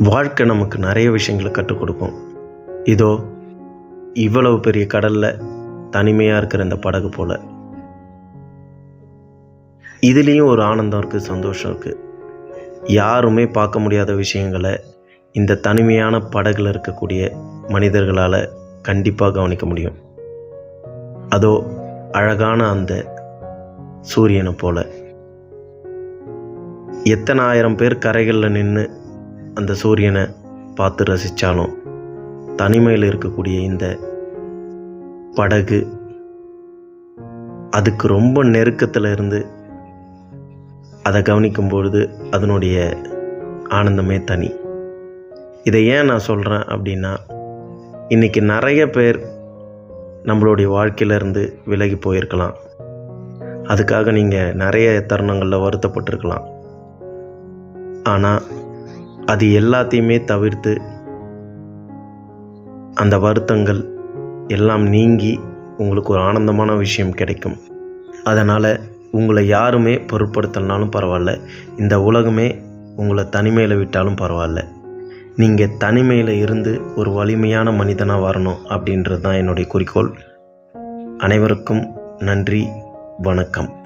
வாழ்க்கை நமக்கு நிறைய விஷயங்களை கற்றுக் கொடுக்கும். இதோ இவ்வளவு பெரிய கடலில் தனிமையாக இருக்கிற இந்த படகு போல். இதுலேயும் ஒரு ஆனந்தம் இருக்குது சந்தோஷம் இருக்குது யாருமே பார்க்க முடியாத விஷயங்களை இந்த தனிமையான படகுல இருக்கக்கூடிய மனிதர்களால் கண்டிப்பாக கவனிக்க முடியும். அதோ அழகான அந்த சூரியனை போல. எத்தனை ஆயிரம் பேர் கரைகளில் நின்று அந்த சூரியனை பார்த்து ரசித்தாலும் தனிமையில் இருக்கக்கூடிய இந்த படகு அதுக்கு ரொம்ப நெருக்கத்தில் இருந்து அதை கவனிக்கும் பொழுது அதனுடைய ஆனந்தமே தனி. இதை ஏன் நான் சொல்கிறேன் அப்படின்னா இன்றைக்கி நிறைய பேர் நம்மளுடைய வாழ்க்கையிலேருந்து விலகி போயிருக்கலாம். அதுக்காக நீங்கள் நிறைய தருணங்களில் வருத்தப்பட்டிருக்கலாம். ஆனால் அது எல்லாத்தையுமே தவிர்த்து அந்த வருத்தங்கள் எல்லாம் நீங்கி உங்களுக்கு ஒரு ஆனந்தமான விஷயம் கிடைக்கும். அதனால் உங்களை யாருமே பொருட்படுத்தலனாலும் பரவாயில்ல. இந்த உலகமே உங்களை தனிமையில் விட்டாலும் பரவாயில்ல. நீங்கள் தனிமையில் இருந்து ஒரு வலிமையான மனிதனாக வரணும் அப்படின்றது தான் என்னுடைய குறிக்கோள். அனைவருக்கும் நன்றி வணக்கம்.